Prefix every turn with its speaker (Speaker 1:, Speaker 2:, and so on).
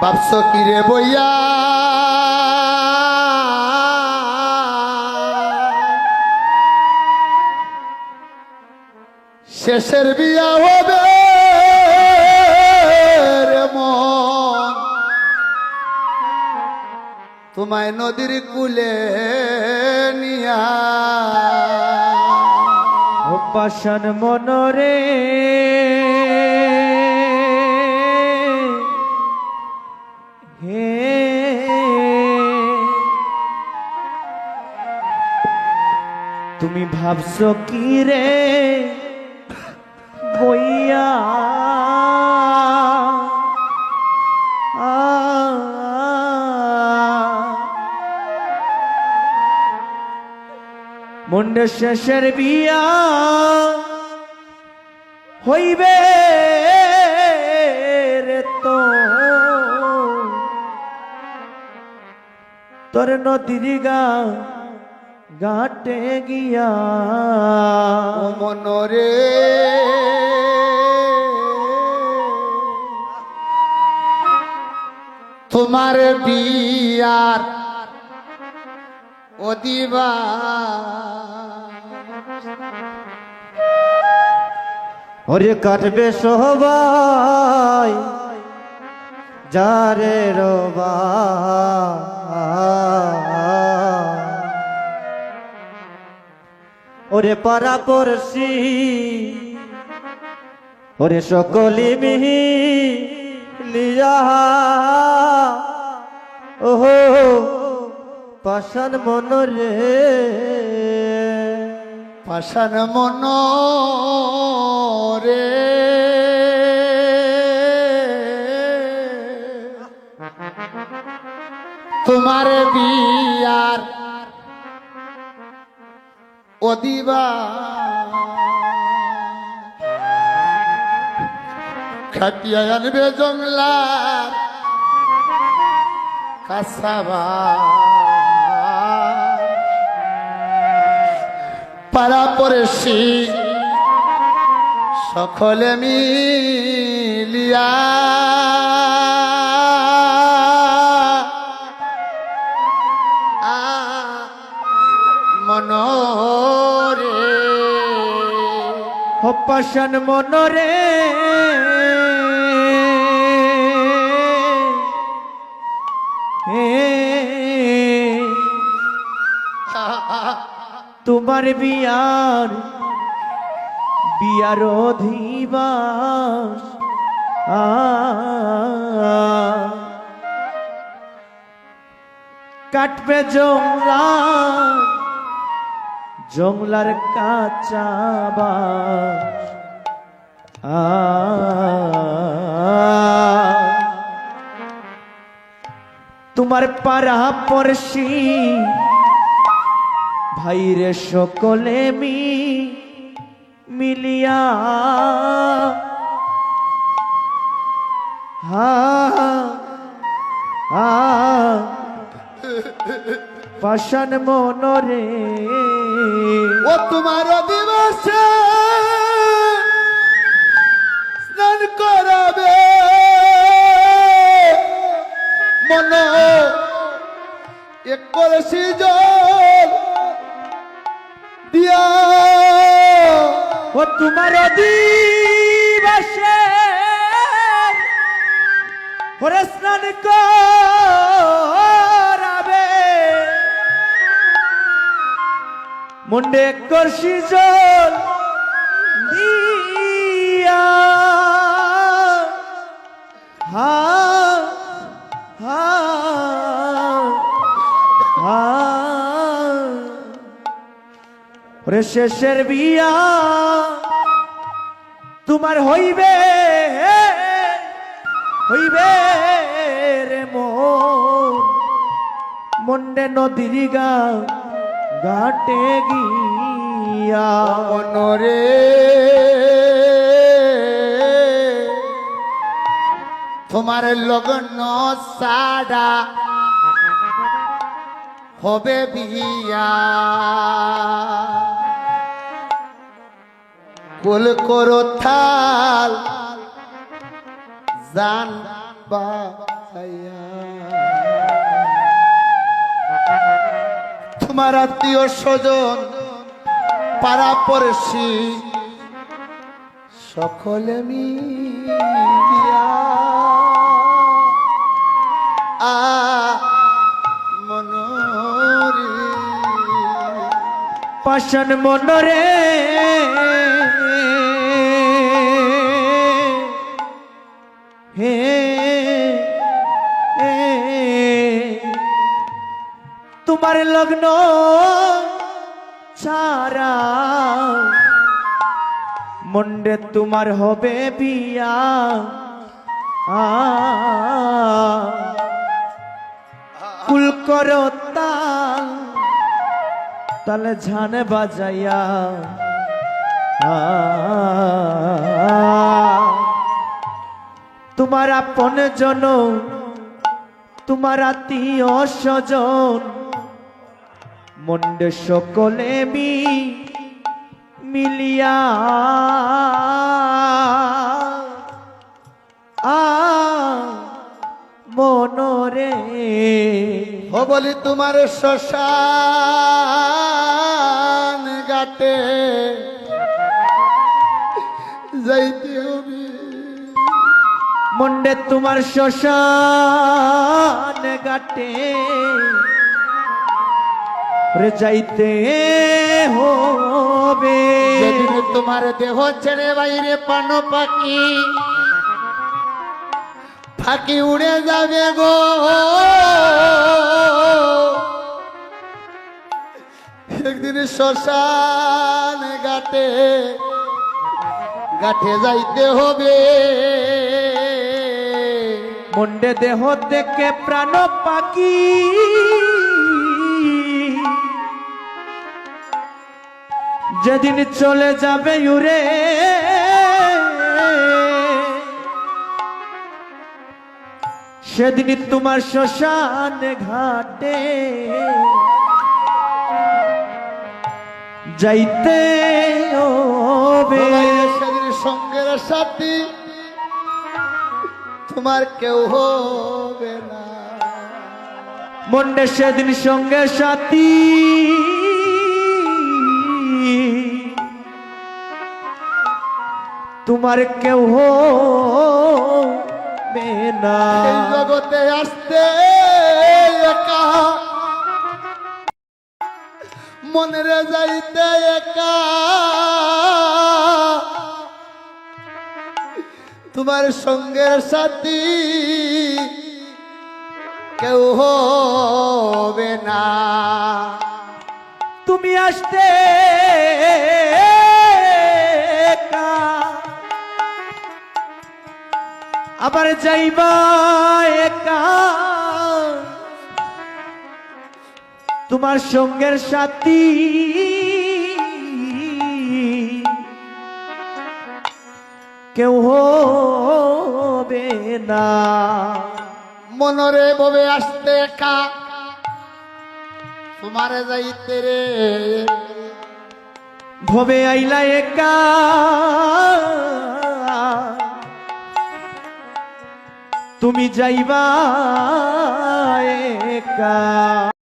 Speaker 1: ভাবছ কি রে বইয়া? শেষের বিয়া হবে তোমায় নদীর কুলে নিয়া।
Speaker 2: পাশান মনরে তুমি ভাবছ কি রে? বইয়া মুন্ড শেষের বিয়া হইবে রে তো। তোর নদীর গা ঘাটে গিয়া।
Speaker 1: ও মনরে। তোমার বিয়ার অদিবা
Speaker 2: ওরে কাটবে সবাই যারে রবা। ওরে পারা পড়ছি ওরে সকলি মিহি লিয়া ওহো পাশান মনরে
Speaker 1: পাশান মন রে। তোমার বিয়ার অদিবা খাটিয়া আনবে জংলার কাসাবা। পাড়া পড়েছি সকলে মিলিয়া।
Speaker 2: হপাশন মনরে। তোমার বিয়ার বিয়ার অধিবাস। কাটবে জংলা। জংলার কাঁচা তোমার পাড়া পড়শি ভাইরে সকলে মি মিলিয়া। হা হা পাশান মনরে।
Speaker 1: ও তোমার দিবসে স্নান করাবে। মন এক কলসি জল দিয়া।
Speaker 2: ও তোমার দিবসে ওরে স্নান করাবে মুন্ডে করছি জল দিয়া। হা শেষের বিয়া তোমার হইবে হইবে রে মন। মন্ডে নদীর গা ঘাটে গিয়া
Speaker 1: মনরে তোমার লগ্ন সাডা হবে বিয়া। কুল করো থাল জান বা তোমার আত্মীয় স্বজন পাড়া পড়শি সকলে মিলিয়া আ মনোরে।
Speaker 2: পাশন মনরে। হে হে, তোমার লগ্ন ছাড়া। মন্ডে তোমার হবে বিয়া। কুল করো তাল ঝানে বাজাইয়া। তোমার আপন জন তোমার আত্মীয় স্বজন মন্ডে সকলে মি মিলিয়া। আ মনরে।
Speaker 1: ও বলি তোমার শ্মশান গাটে যাইতে হবে।
Speaker 2: মন্ডে তোমার শ্মশান গাটে রে যাইতে হবে।
Speaker 1: যেদিন তোমার দেহ ছেড়ে বাইরে পান পাখি ফাঁকি উড়ে যাবে গো। একদিন শ্মশান গাটে গাঠে যাইতে হবে।
Speaker 2: মন্ডে দেহ থেকে প্রাণ পাখি যেদিন চলে যাবে উরে সেদিন তোমার শ্মশান ঘাটে যাইতে হবে।
Speaker 1: সেদিন সঙ্গের সাথী তোমার কেউ হবে না।
Speaker 2: মন্ডে সেদিন সঙ্গে সাথী। তোমার কেউ না।
Speaker 1: জগতে আসতে একা মনের যাইতে একা। তোমার সঙ্গের সাথী কেউ হবে না।
Speaker 2: তুমি আসতে আবার যাইবা একা। তোমার সঙ্গের সাথী। কেউ হবে না।
Speaker 1: মনরে ববে আসতে একা। তোমার যাইতে রে।
Speaker 2: ভবে আইলা একা। তুমি যাইবা একা।